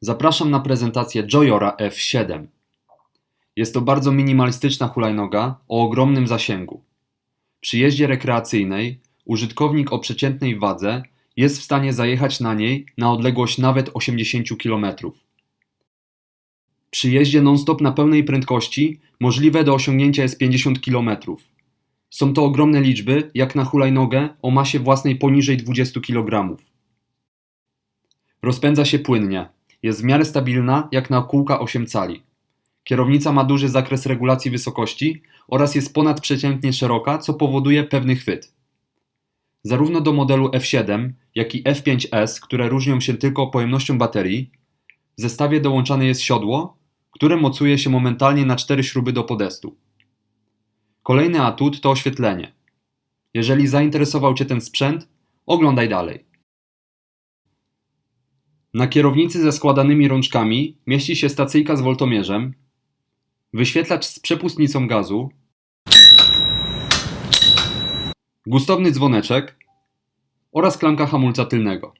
Zapraszam na prezentację Joyora F7. Jest to bardzo minimalistyczna hulajnoga o ogromnym zasięgu. Przy jeździe rekreacyjnej użytkownik o przeciętnej wadze jest w stanie zajechać na niej na odległość nawet 80 km. Przy jeździe non-stop na pełnej prędkości możliwe do osiągnięcia jest 50 km. Są to ogromne liczby, jak na hulajnogę o masie własnej poniżej 20 kg. Rozpędza się płynnie. Jest w miarę stabilna, jak na kółka 8 cali. Kierownica ma duży zakres regulacji wysokości oraz jest ponadprzeciętnie szeroka, co powoduje pewny chwyt. Zarówno do modelu F7, jak i F5S, które różnią się tylko pojemnością baterii, w zestawie dołączane jest siodło, które mocuje się momentalnie na cztery śruby do podestu. Kolejny atut to oświetlenie. Jeżeli zainteresował Cię ten sprzęt, oglądaj dalej. Na kierownicy ze składanymi rączkami mieści się stacyjka z woltomierzem, wyświetlacz z przepustnicą gazu, gustowny dzwoneczek oraz klamka hamulca tylnego.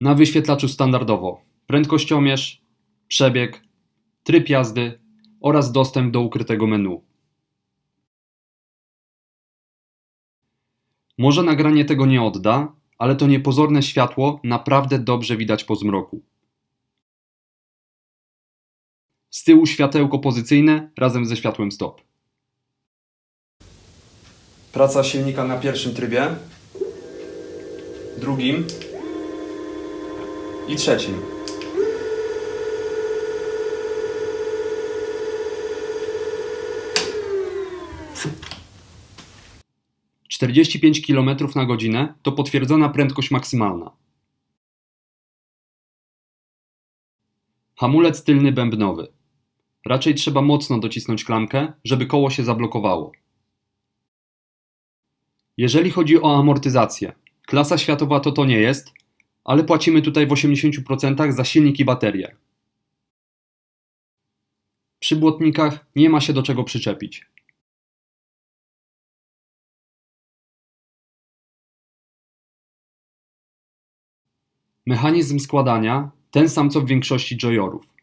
Na wyświetlaczu standardowo prędkościomierz, przebieg, tryb jazdy oraz dostęp do ukrytego menu. Może nagranie tego nie odda, ale to niepozorne światło naprawdę dobrze widać po zmroku. Z tyłu światełko pozycyjne razem ze światłem stop. Praca silnika na pierwszym trybie, drugim i trzecim. Czterdzieści pięć km na godzinę to potwierdzona prędkość maksymalna. Hamulec tylny bębnowy. Raczej trzeba mocno docisnąć klamkę, żeby koło się zablokowało. Jeżeli chodzi o amortyzację, klasa światowa to to nie jest, ale płacimy tutaj w 80% za silnik i baterię. Przy błotnikach nie ma się do czego przyczepić. Mechanizm składania ten sam co w większości Joyorów,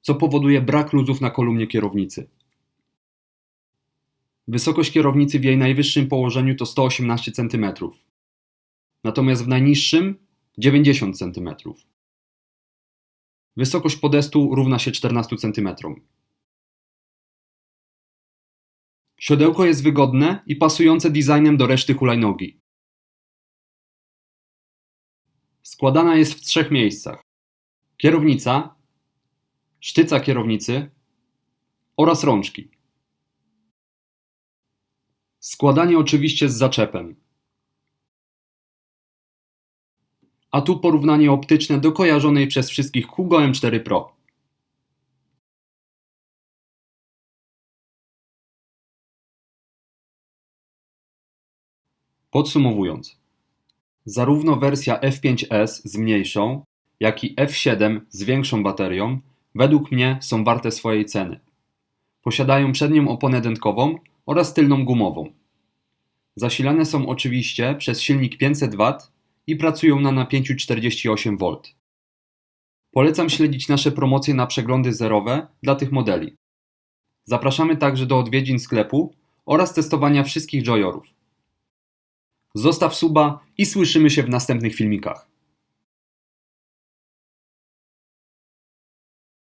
co powoduje brak luzów na kolumnie kierownicy. Wysokość kierownicy w jej najwyższym położeniu to 118 cm, natomiast w najniższym 90 cm. Wysokość podestu równa się 14 cm. Siodełko jest wygodne i pasujące designem do reszty hulajnogi. Składana jest w trzech miejscach. Kierownica, sztyca kierownicy oraz rączki. Składanie oczywiście z zaczepem. A tu porównanie optyczne do kojarzonej przez wszystkich Hugo M4 Pro. Podsumowując, zarówno wersja F5S z mniejszą, jak i F7 z większą baterią według mnie są warte swojej ceny. Posiadają przednią oponę dętkową oraz tylną gumową. Zasilane są oczywiście przez silnik 500W i pracują na napięciu 48V. Polecam śledzić nasze promocje na przeglądy zerowe dla tych modeli. Zapraszamy także do odwiedzin sklepu oraz testowania wszystkich Joyorów. Zostaw suba i słyszymy się w następnych filmikach.